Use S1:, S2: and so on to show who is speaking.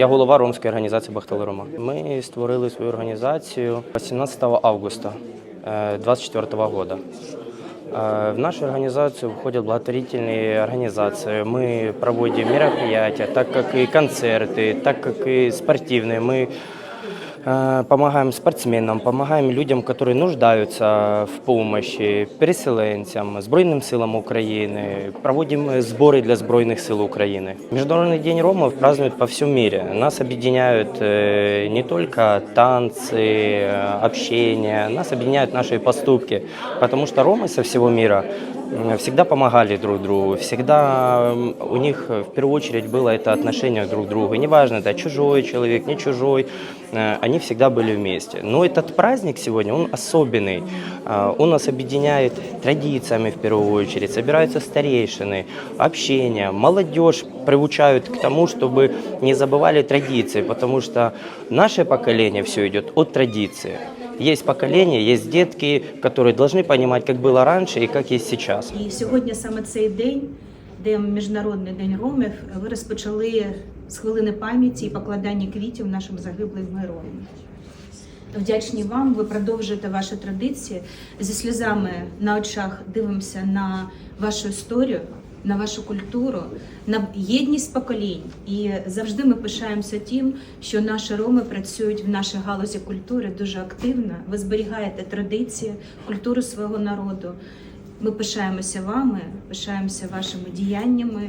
S1: Я голова ромської організації Бахтали Рома. Ми створили свою організацію 18 августа 2024 года. Э, В нашу организацию входят благотворительные организации. Мы проводим мероприятия, так как и концерты, так как и спортивные. Мы э, помогаем спортсменам, помогаем людям, которые нуждаются в помощи, переселенцям, Збройним силам України. Проводим сборы для Збройных сил Украины. Международный день ромов празднуют по всему мире. Нас объединяют э, не только танцы, э, общение, нас объединяют наши поступки, потому что ромы со всего мира м, всегда помогали друг другу, всегда м, у них э, в первую очередь было это отношение друг к другу. И неважно, это чужой человек, не чужой, э, они всегда были вместе. Но этот праздник сегодня, он особенный. А, Он нас объединяет традициями в первую очередь. Собираются старейшины, общение, молодежь приучают к тому, чтобы не забывали традиции, потому что наше поколение все идет от традиции. Есть поколение, есть детки, которые должны понимать, как было раньше и как есть сейчас.
S2: І сьогодні саме цей день, де Міжнародний день ромів, ви розпочали з хвилини пам'яті і покладання квітів нашим загиблим героям. Вдячні вам, ви продовжуєте ваші традиції. Зі сльозами на очах дивимося на вашу історію, на вашу культуру, на єдність поколінь. І завжди ми пишаємося тим, що наші роми працюють в нашій галузі культури дуже активно. Ви зберігаєте традиції, культуру свого народу. Ми пишаємося вами, пишаємося вашими діяннями.